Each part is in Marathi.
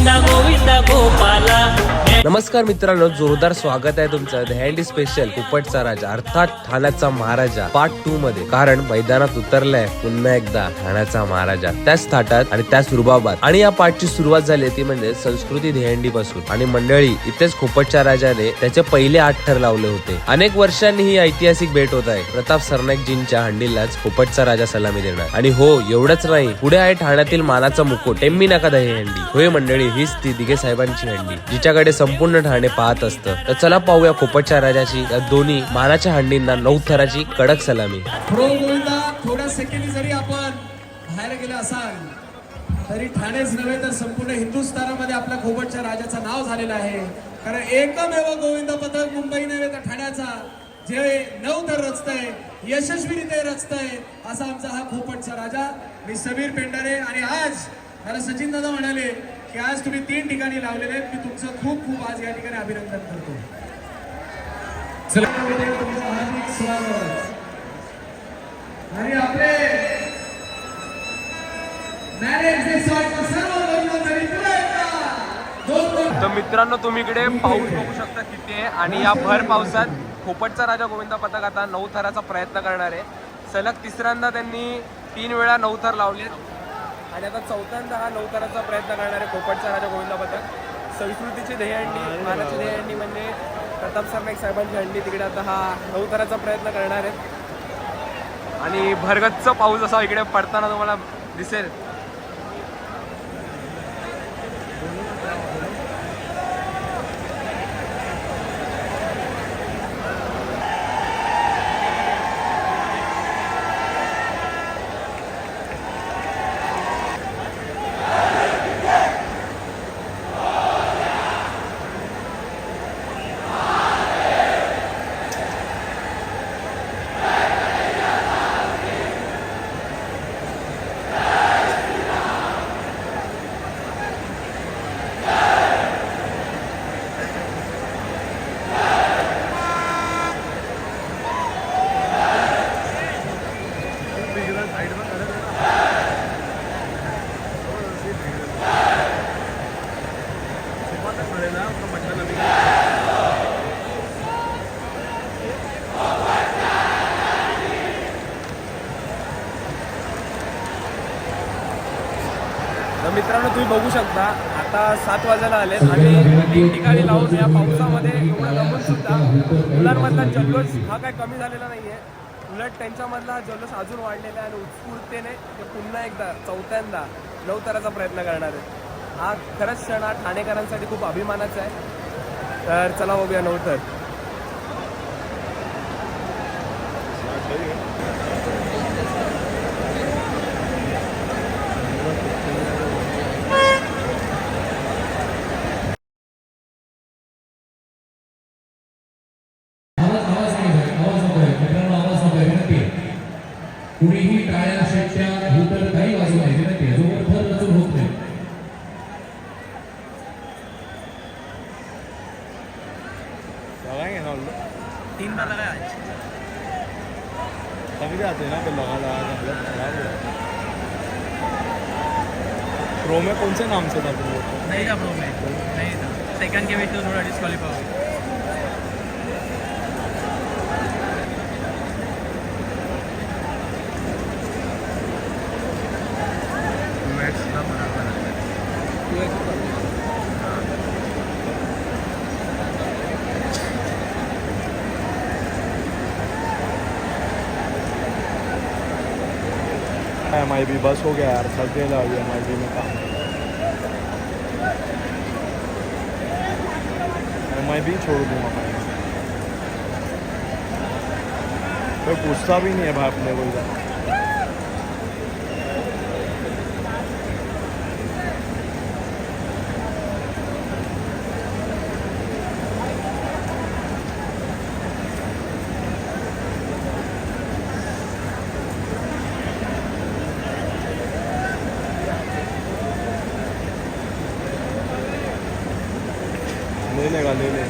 गोविंदा गोविंदा गोपाला नमस्कार मित्रांनो जोरदार स्वागत आहे तुमचं. द हँडी स्पेशल कुपटचा राजा अर्थात ठाण्याचा महाराजा पार्ट टू मध्ये. कारण मैदानात उतरलाय पुन्हा एकदा ठाण्याचा महाराजा. त्याच थाटात आणि त्याच रुबाबात. आणि या पार्टची सुरुवात झाली ती म्हणजे संस्कृती देहंडी पासून. आणि मंडळी इथेच खोपटच्या राजाने त्याचे पहिले आठ ठर लावले होते. अनेक वर्षांनी ही ऐतिहासिक भेट होत आहे. प्रताप सरनाईकजींच्या हंडीलाच खोपटचा राजा सलामी देणार. आणि हो एवढंच नाही पुढे आहे ठाण्यातील मानाचा मुकुट टेम्मी नका दही हंडी होय मंडळी हीच ती दिघे साहेबांची हंडी जिच्याकडे संपूर्ण ठाणे पाहत असतं. तर चला पाहूया खोपटच्या राजाची या दोन्ही मानाच्या हंडींना नऊ थराची कडक सलामी. गोविंदा थोड्या सेकंड जरी आपण बाहेर गेले असाल तरी ठाणेच नव्हे तर संपूर्ण हिंदुस्थानामध्ये आपल्या खोबटच्या राजाचं नाव झालेलं आहे. कारण एकमेव गोविंद पथक मुंबई नव्हे तर ठाण्याचा जे नऊ तर रचतंय यशस्वीरित्या रचतंय असा आमचा हा खोपटचा राजा. मी समीर पेंडारे आणि आज मला सचिन दादा म्हणाले की आज तुम्ही तीन ठिकाणी लावलेले आहेत. मी तुमचं खूप खूप आज या ठिकाणी अभिनंदन करतो. हार्दिक स्वागत आणि आपले तर मित्रांनो तुम्ही इकडे पाऊस बघू शकता किती आहे. आणि या भर पावसात खोपटचा राजा गोविंदा पथक आता नऊ थराचा प्रयत्न करणार आहे. सलग तिसऱ्यांदा त्यांनी तीन वेळा नऊ थर लावले आणि आता चौथ्यांदा हा नऊ थराचा प्रयत्न करणार आहे खोपटचा राजा गोविंदा पथक संस्कृतीची दहीहंडी मानाची दहीहंडी म्हणजे प्रताप सरनाईक साहेबांची हंडी तिकडे आता हा नऊ थराचा प्रयत्न करणार आहेत आणि भरगच्च पाऊस असा इकडे पडताना तुम्हाला दिसेल तर मित्रांनो तुम्ही बघू शकता. आता सात वाजायला आले आणि तीन ठिकाणी लावून या पावसामध्ये एवढं दमून सुद्धा मुलांमधला जल्लोष हा काय कमी झालेला नाहीये. उलट त्यांच्यामधला हा जल्लोष अजून वाढलेला आहे आणि उत्स्फूर्ततेने ते पुन्हा एकदा चौथ्यांदा नवतराचा प्रयत्न करणार आहे हा खरंच क्षण हा ठाणेकरांसाठी खूप अभिमानाचा आहे. तर चला बघूया नवतर. एम भी बस हो गया यार सब गया अभी एम मंडी में। काम एम भी छोड़ दूँगा भाई। कोई पूछता भी नहीं है भाई अपने को इधर। 那个那那。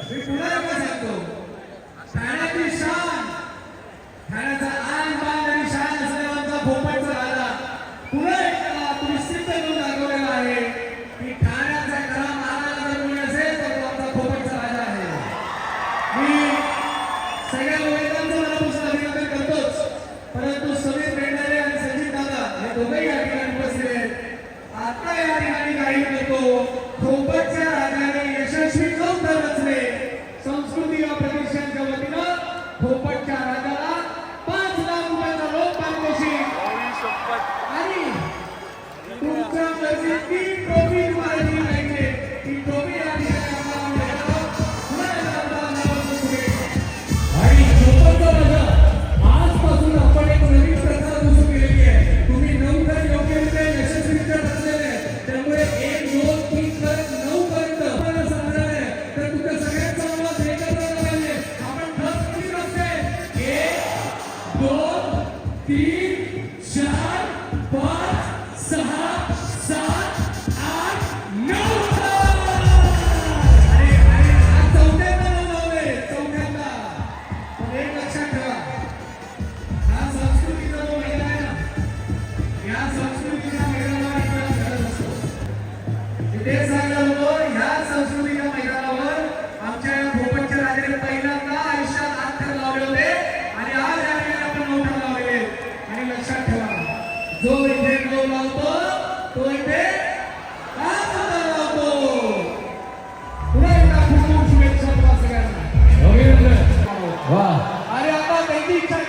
Yeah. Benedicta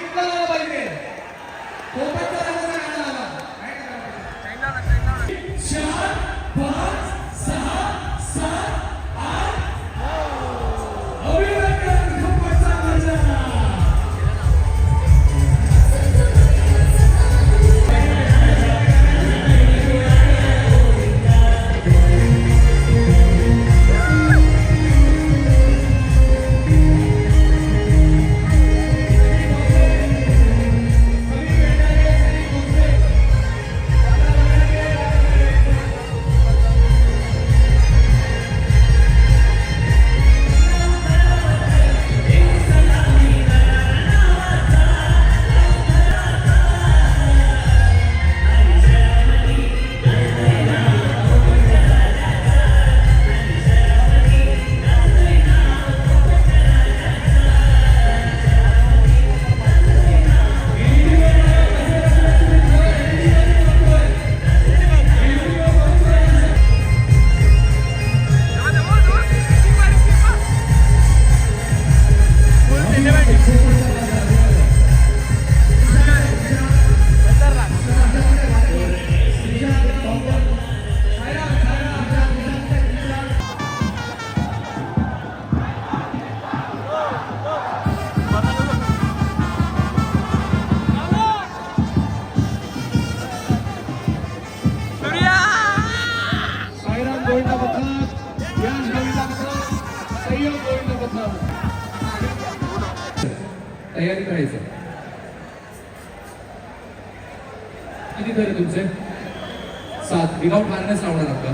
तयारी करायचं. किती तरी तुमचे? सात. विदाऊट मारण्यास लावणार आपला.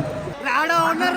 राडा होणार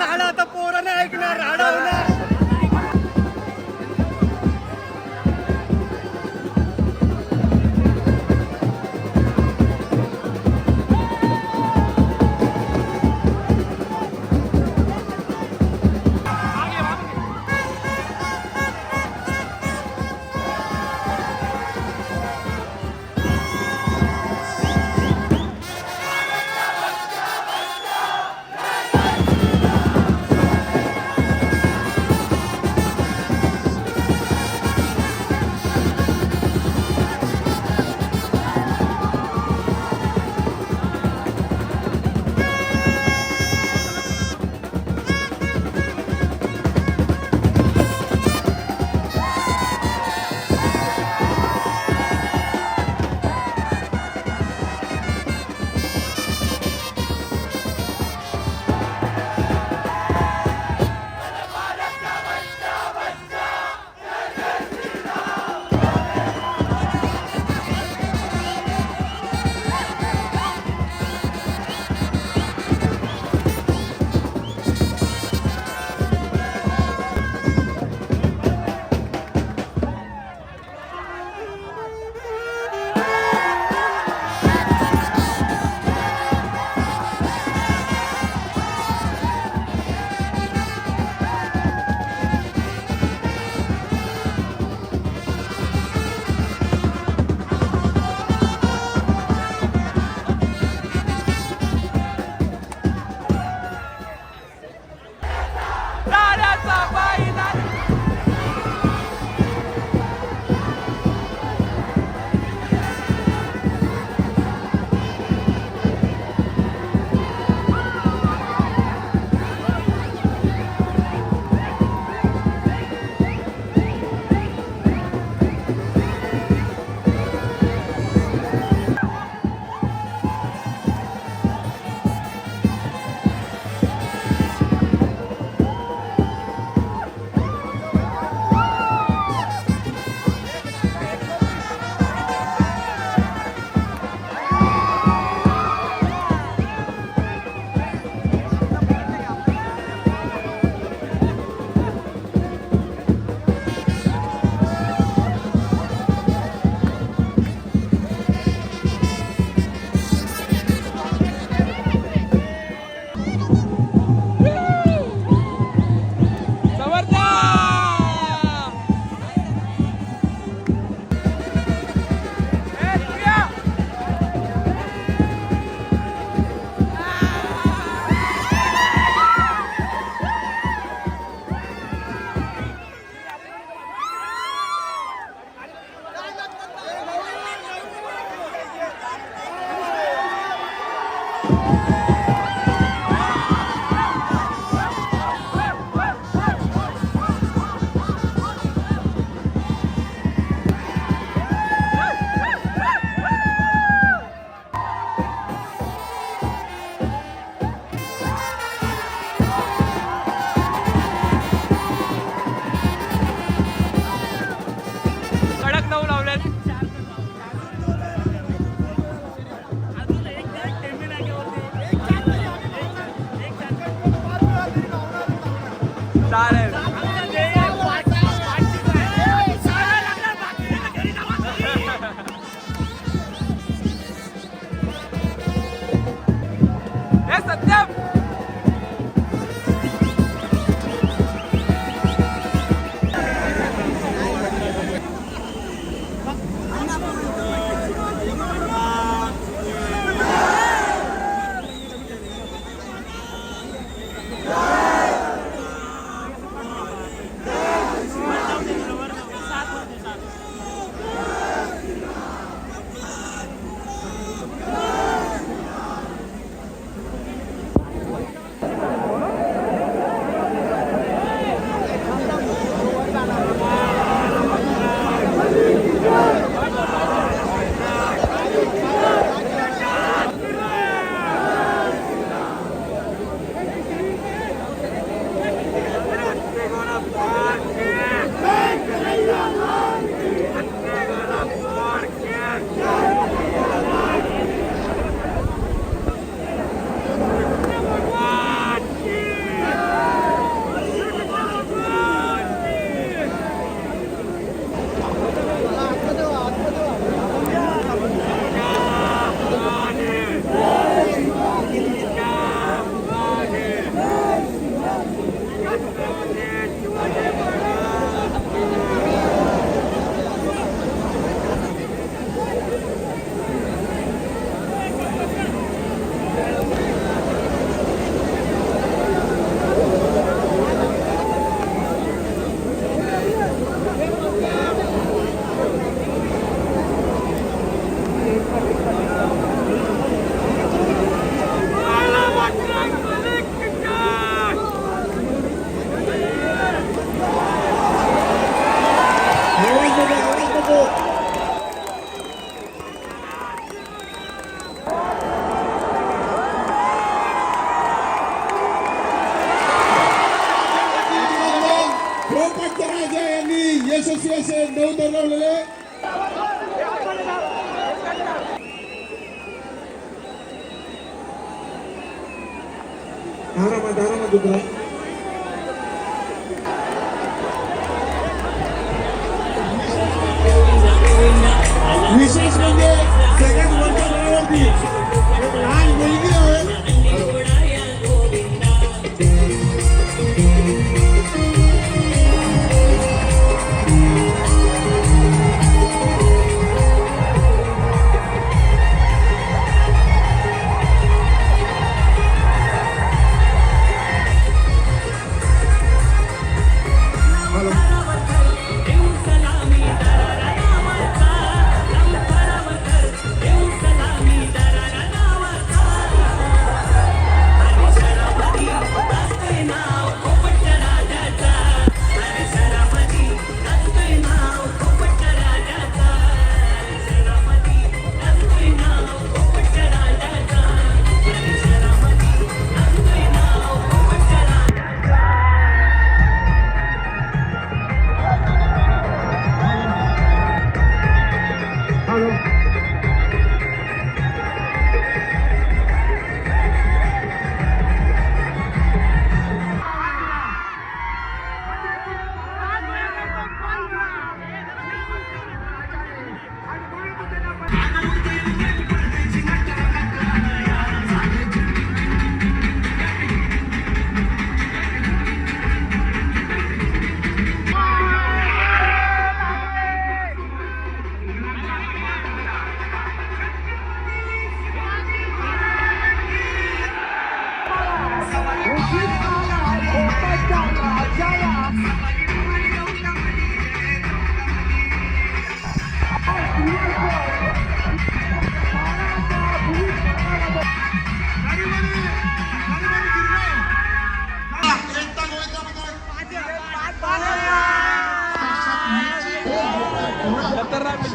Goodbye.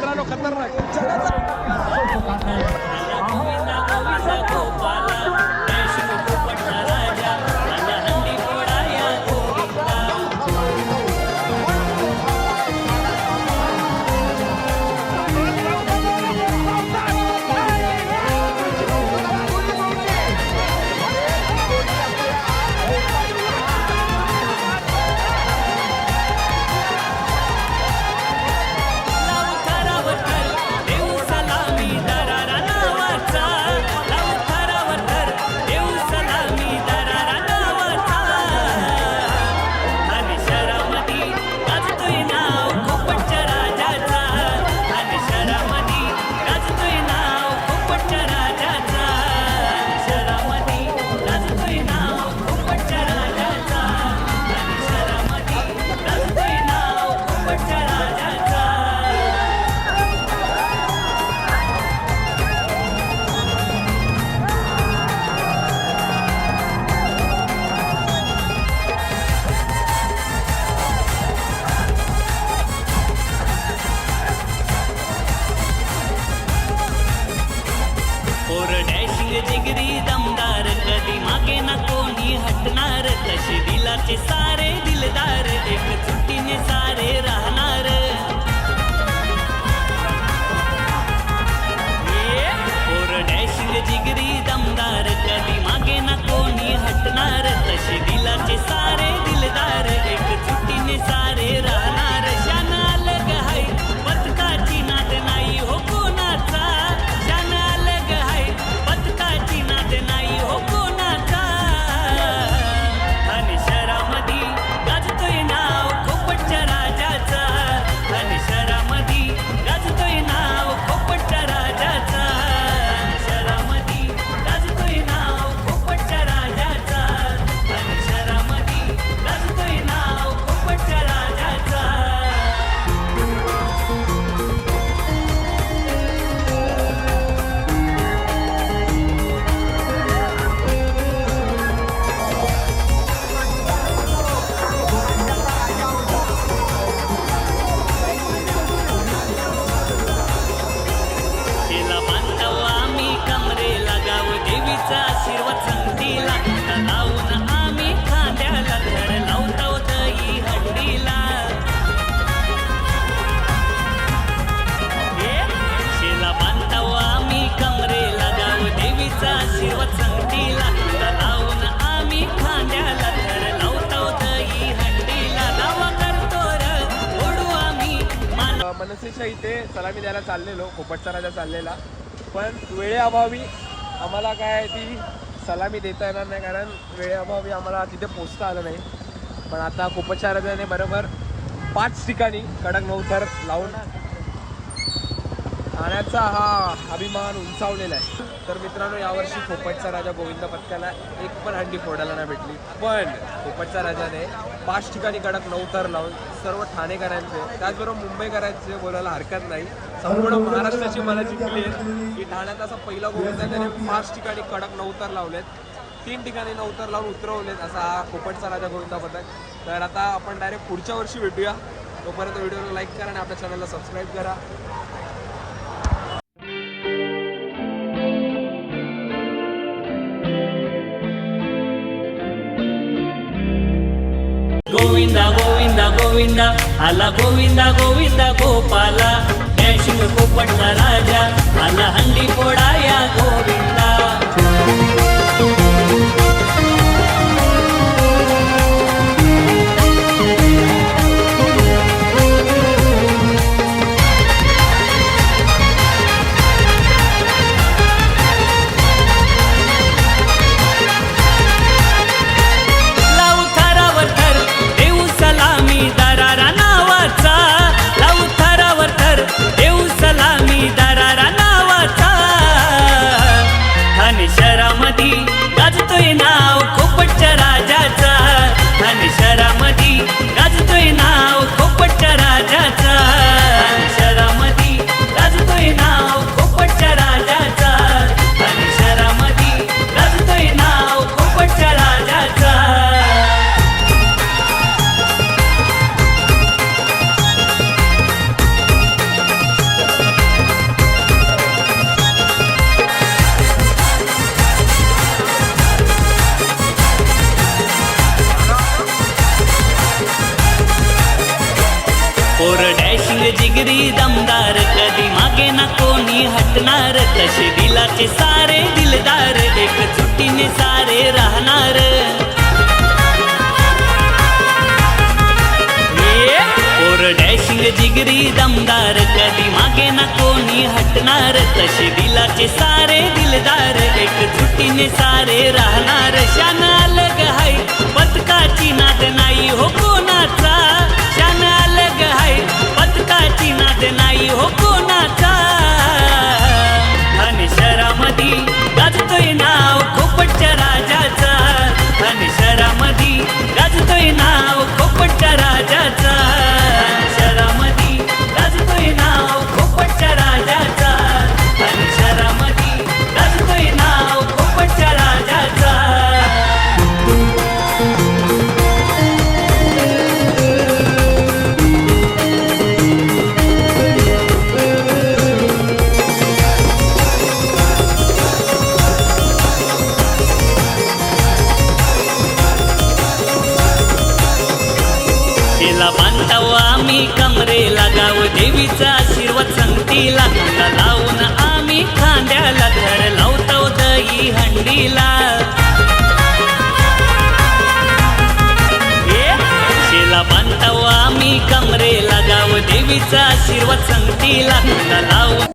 मित्रांनो खतरनाक. दिलाचे अ, इथे सलामी द्यायला चाललेलो पोपटचा राजा चाललेला. पण वेळेअभावी आम्हाला काय ती सलामी देता येणार नाही कारण वेळेअभावी आम्हाला तिथे पोचता आलं नाही. पण आता पोपटच्या बरोबर पाच ठिकाणी कडक नवथर लावून ठाण्याचा हा अभिमान उंचावलेला आहे. तर मित्रांनो यावर्षी पोपटचा राजा गोविंद पथकाला एक पण हंडी फोडायला नाही भेटली. पण पोपटच्या राजाने पाच ठिकाणी कडक नवतर लावून सर्व ठाणेकरांचे त्याचबरोबर मुंबईकरांचे बोलायला हरकत नाही. संपूर्ण महाराष्ट्राची मला जिंकली आहे की ठाण्यात असा पहिला गोविंद त्याने पाच ठिकाणी कडक नवतर लावलेत तीन ठिकाणी नवतर लावून उतरवलेत असा हा पोपटचा राजा गोविंदा पथक तर आता आपण डायरेक्ट पुढच्या वर्षी भेटूया. तोपर्यंत व्हिडिओला लाईक करा आणि आपल्या चॅनलला सबस्क्राईब करा. गोविंदा गोविंदा गोविंदा आला गोविंदा गोविंदा गोपाला डॅशिंग पोपटचा राजा आला हंडी फोडा या जिगरी दमदार कधी मागे ना कोणी हटणार तसे दिलाचे सारे दिलदार एक चुट्टीने सारे राहणार. डॅशिंग जिगरी दमदार कधी मागे ना कोणी हटणार तसे दिलाचे सारे दिलदार एक चुट्टीने सारे राहणार. शान अलग हाय पथकाची नाद नाही हो कोणाचा. जाती नाद नाही हो कोणाचा. आणि शहरामध्ये गाजतोय नाव खोपटच्या राजाचा. आणि शहरामध्ये गाजतोय नाव खोपटच्या राजाचा.